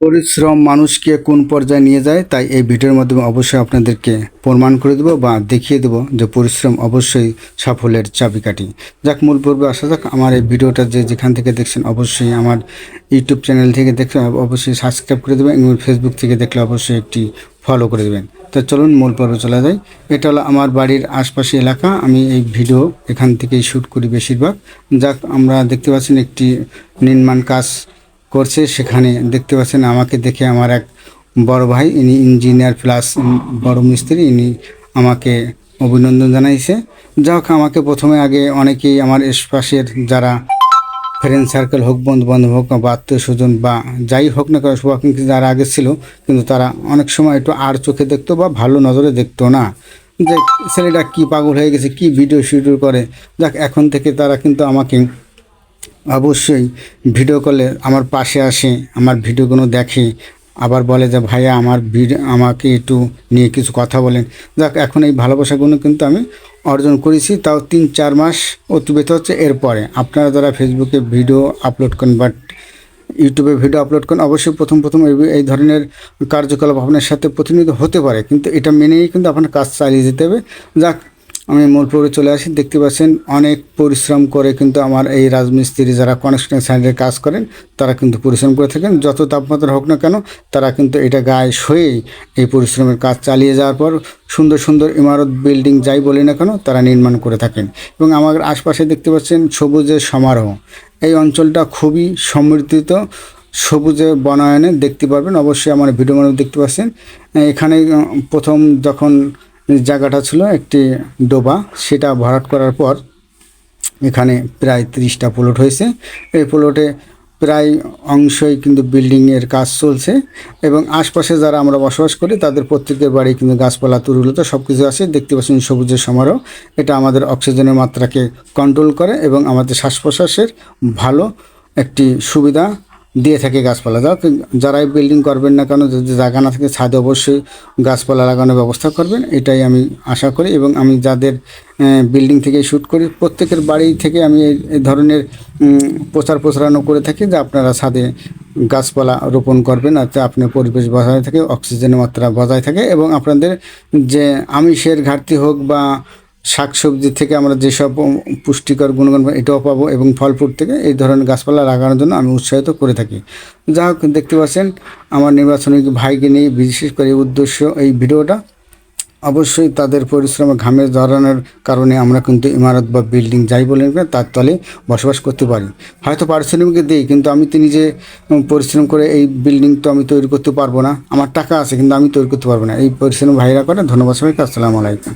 পরিশ্রম মানুষকে কোন পর্যায়ে নিয়ে যায়, তাই এই ভিডিওর মাধ্যমে অবশ্যই আপনাদেরকে প্রমাণ করে দেবো বা দেখিয়ে দেবো যে পরিশ্রম অবশ্যই সাফল্যের চাবিকাঠি। যাক, মূল পর্বে আসা যাক। আমার এই ভিডিওটা যে যেখান থেকে দেখছেন, অবশ্যই আমার ইউটিউব চ্যানেল থেকে দেখলে অবশ্যই সাবস্ক্রাইব করে দেবেন এবং ফেসবুক থেকে দেখলে অবশ্যই একটি ফলো করে দেবেন। তো চলুন, মূল পর্বে চলে যাই। এটা হলো আমার বাড়ির আশপাশে এলাকা। আমি এই ভিডিও এখান থেকেই শ্যুট করি বেশিরভাগ। যাক, আমরা দেখতে পাচ্ছেন একটি নির্মাণ কাজ করছে, সেখানে দেখতে পাচ্ছেন আমাকে দেখে আমার এক বড় ভাই, ইনি ইঞ্জিনিয়ার প্লাস বড় মিস্ত্রি, ইনি আমাকে অভিনন্দন জানাইছে। যা হোক, আমাকে প্রথমে আগে অনেকেই আমার আশপাশের যারা ফ্রেন্ড সার্কেল হোক বন্ধু বান্ধব হোক, বা আত্মীয় স্বজন বা যাই হোক না কেন, শুভাকাঙ্ক্ষী যারা আগে ছিল, কিন্তু তারা অনেক সময় একটু আর চোখে দেখতো বা ভালো নজরে দেখতো না। যে ছেলেটা কি পাগল হয়ে গেছে, কি ভিডিও শিডিও করে। যাক, এখন থেকে তারা কিন্তু আমাকে অবশ্যই ভিডিও কলে আমার পাশে আসে, আমার ভিডিওগুলো দেখে, আবার বলে যে, ভাইয়া, আমার ভিডিও আমাকে একটু নিয়ে কিছু কথা বলেন। যাক, এখন এই ভালোবাসাগুলো কিন্তু আমি অর্জন করেছি, তাও তিন, চার মাস অতিবাহিত হচ্ছে। এরপরে আপনারা যারা ফেসবুকে ভিডিও আপলোড করেন বাট ইউটিউবে ভিডিও আপলোড করেন, অবশ্যই প্রথম প্রথম এই- ধরনের কার্যকলাপ আপনার সাথে প্রতিনিধিত্ব হতে পারে। কিন্তু এটা মেনেই কিন্তু আপনার কাজ চালিয়ে যেতে হবে। যাক আমি মূল পর্বে চলে আসি, দেখতে পাচ্ছেন অনেক পরিশ্রম করে কিন্তু আমার এই রাজমিস্ত্রি যারা কনস্ট্রাকশন সাইডে কাজ করেন, তারা কিন্তু পরিশ্রম করে থাকেন। যত তাপমাত্রা হোক না কেন, তারা কিন্তু এটা গায়ে সয়েই এই পরিশ্রমের কাজ চালিয়ে যাওয়ার পর সুন্দর সুন্দর ইমারত বিল্ডিং যাই বলি না কেন, তারা নির্মাণ করে থাকেন। এবং আমার আশপাশে দেখতে পাচ্ছেন সবুজের সমারোহ। এই অঞ্চলটা খুবই সমৃদ্ধিত। সবুজে বনায়নে দেখতে পারবেন, অবশ্যই আমার ভিডিও দেখতে পাচ্ছেন। এখানে প্রথম যখন জায়গাটা ছিল একটি ডোবা। সেটা ভরাট করার পর এখানে প্রায় তিরিশটা প্লট হয়েছে। এই প্লটে প্রায় অংশই কিন্তু বিল্ডিংয়ের কাজ চলছে এবং আশপাশে যারা আমরা বসবাস করি, তাদের প্রত্যেকের বাড়ি কিন্তু গাছপালা, তুরুলতা সব কিছু আছে। দেখতে পাচ্ছেন সবুজের সমারোহ। এটা আমাদের অক্সিজেনের মাত্রাকে কন্ট্রোল করে এবং আমাদের শ্বাস প্রশ্বাসের ভালো একটি সুবিধা। দিয়ে থাকে গাছপালা। যাও যারাই বিল্ডিং করবেন না কেন, যদি জায়গা না থাকে, ছাদে অবশ্যই গাছপালা লাগানোর ব্যবস্থা করবেন। এটাই আমি আশা করি এবং আমি যাদের বিল্ডিং থেকে শ্যুট করি, প্রত্যেকের বাড়ি থেকে আমি এই- ধরনের প্রচার প্রচারণা করে থাকি যে আপনারা ছাদে গাছপালা রোপণ করবেন যাতে আপনার পরিবেশ বজায় থাকে, অক্সিজেনের মাত্রা বজায় থাকে এবং আপনাদের যে আমিষের ঘাটতি হোক বা শাকসবজি থেকে আমরা যেসব পুষ্টিকর গুণগণ এটাও পাবো এবং ফল ফ্রুট থেকে এই ধরনের গাছপালা লাগানোর জন্য আমি উৎসাহিত করে থাকি। যা হোক, দেখতে পাচ্ছেন, আমার নির্বাচনী ভাইকে নিয়ে বিশেষ করে উদ্দেশ্য এই ভিডিওটা। অবশ্যই তাদের পরিশ্রমে ঘামে ধরানোর কারণে আমরা কিন্তু ইমারত বা বিল্ডিং যাই বলেন না তার তলে বসবাস করতে পারি। হয়তো পারিশ্রমিক দিই, কিন্তু আমি তো নিজে পরিশ্রম করে এই বিল্ডিং তো আমি তৈরি করতে পারব না। আমার টাকা আছে, কিন্তু আমি তৈরি করতে পারব না। এই পরিশ্রম ভাইরা করে, ধন্যবাদ সবাইকে, আসসালামু আলাইকুম।